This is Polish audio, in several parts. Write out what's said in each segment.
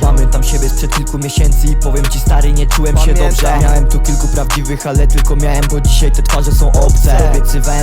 Pamiętam siebie sprzed kilku miesięcy i powiem ci stary, nie czułem się Pamiętam. dobrze Miałem tu kilku prawdziwych, ale tylko miałem, bo dzisiaj te twarze są obce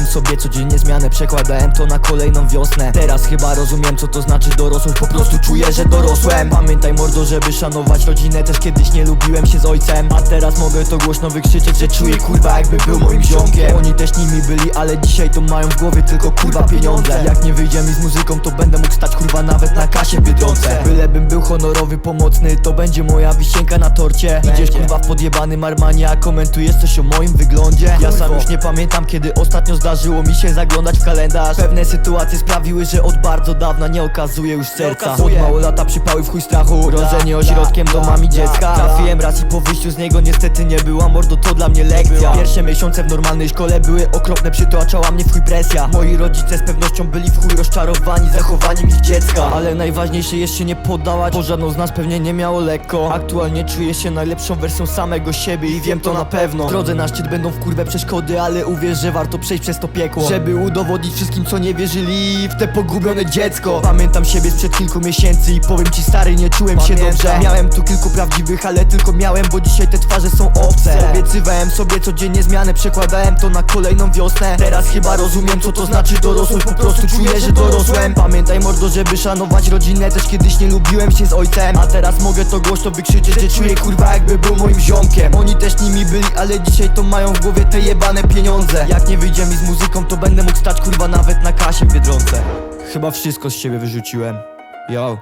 Obiecywałem sobie codziennie zmianę, przekładałem to na kolejną wiosnę. Teraz chyba rozumiem co to znaczy dorosłość, po prostu czuję, że dorosłem. Pamiętaj mordo, żeby szanować rodzinę, też kiedyś nie lubiłem się z ojcem. A teraz mogę to głośno wykrzyczeć, że czuję kurwa jakby był moim ziomkiem. Oni też nimi byli, ale dzisiaj to mają w głowie tylko kurwa pieniądze. Jak nie wyjdzie mi z muzyką, to będę mógł stać kurwa nawet na kasie Biedronce. Bylebym był honorowy, pomocny, to będzie moja wisienka na torcie. Idziesz kurwa w podjebany Armani, a komentujesz coś o moim wyglądzie? Ja sam już nie pamiętam, kiedy ostatnio zdarzyło mi się zaglądać w kalendarz. Pewne sytuacje sprawiły, że od bardzo dawna nie okazuję już serca. Od mało lata przypały w chuj strachu. Rodzenie ośrodkiem domami dziecka. Trafiłem raz i po wyjściu z niego niestety nie była mordo, to dla mnie lekcja. Pierwsze miesiące w normalnej szkole były okropne, przytłaczała mnie w chuj presja. Moi rodzice z pewnością byli w chuj rozczarowani zachowaniem ich dziecka. Ale najważniejsze jest się nie poddawać, bo żadną z nas pewnie nie miało lekko. Aktualnie czuję się najlepszą wersją samego siebie i wiem to na pewno. W drodze na szczyt będą w kurwę przeszkody, ale uwierz, że warto przejść przez to piekło. Żeby udowodnić wszystkim co nie wierzyli w te pogubione dziecko. Pamiętam siebie sprzed kilku miesięcy i powiem ci stary, nie czułem się Pamiętam. dobrze. Miałem tu kilku prawdziwych, ale tylko miałem, bo dzisiaj te twarze są obce. Obiecywałem sobie codziennie zmianę, przekładałem to na kolejną wiosnę. Teraz chyba rozumiem co to znaczy dorosłość, po prostu czuję, że dorosłem. Pamiętaj mordo, żeby szanować rodzinę, też kiedyś nie lubiłem się z ojcem. A teraz mogę to głośno wykrzyczeć, że czuję kurwa jakby był moim ziomkiem. Oni też nimi byli, ale dzisiaj to mają w głowie te jebane pieniądze. Jak nie wyjdzie mi z muzyką, to będę mógł stać kurwa nawet na kasie w Biedronce. Chyba wszystko z siebie wyrzuciłem. Yo